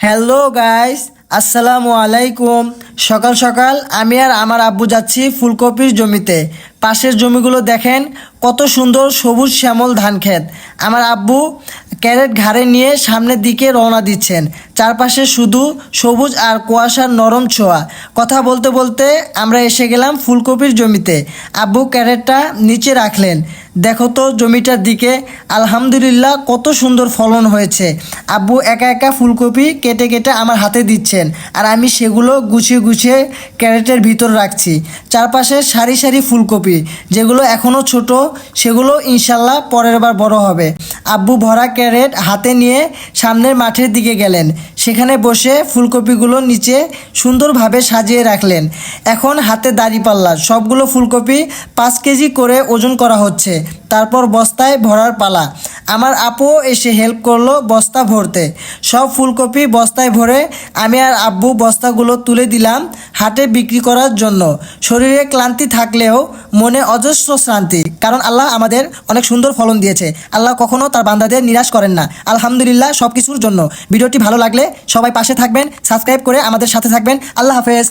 Hello guys আসসালামু আলাইকুম সকাল সকাল আমি আর আমার আব্বু যাচ্ছি ফুলকপির জমিতে। পাশের জমিগুলো দেখেন, কত সুন্দর সবুজ শ্যামল ধান ক্ষেত। আমার আব্বু ক্যারেট ঘাড়ে নিয়ে সামনের দিকে রওনা দিচ্ছেন। চারপাশে শুধু সবুজ আর কুয়াশার নরম ছোঁয়া। কথা বলতে বলতে আমরা এসে গেলাম ফুলকপির জমিতে। আব্বু ক্যারেটটা নিচে রাখলেন। দেখো তো জমিটার দিকে, আলহামদুলিল্লাহ কত সুন্দর ফলন হয়েছে। আব্বু একা একা ফুলকপি কেটে কেটে আমার হাতে দিচ্ছেন আর আমি সেগুলো গুছিয়ে গুছিয়ে ক্যারেটের ভিতর রাখছি। চারপাশে সারি সারি ফুলকপি। যেগুলো এখনও ছোট, সেগুলো ইনশাল্লাহ পরের বার বড় হবে। আব্বু ভরা ক্যারেট হাতে নিয়ে সামনের মাঠের দিকে গেলেন। সেখানে বসে ফুলকপিগুলো নিচে সুন্দরভাবে সাজিয়ে রাখলেন। এখন হাতে দাঁড়িপাল্লা, সবগুলো ফুলকপি পাঁচ কেজি করে ওজন করা হচ্ছে। তারপর বস্তায় ভরার পালা। আমার আপু এসে হেল্প করল বস্তা ভরতে। সব ফুলকপি বস্তায় ভরে আমি আর আব্বু বস্তাগুলো তুলে দিলাম হাটে বিক্রি করার জন্য। শরীরে ক্লান্তি থাকলেও মনে অজস্র শান্তি কারণ আল্লাহ আমাদের অনেক সুন্দর ফলন দিয়েছে। আল্লাহ কখনো তার বান্দাদের নিরাশ করেন না। আলহামদুলিল্লাহ সব কিছুর জন্য। ভিডিওটি ভালো লাগলে সবাই পাশে থাকবেন, সাবস্ক্রাইব করে আমাদের সাথে থাকবেন। আল্লাহ হাফেজ।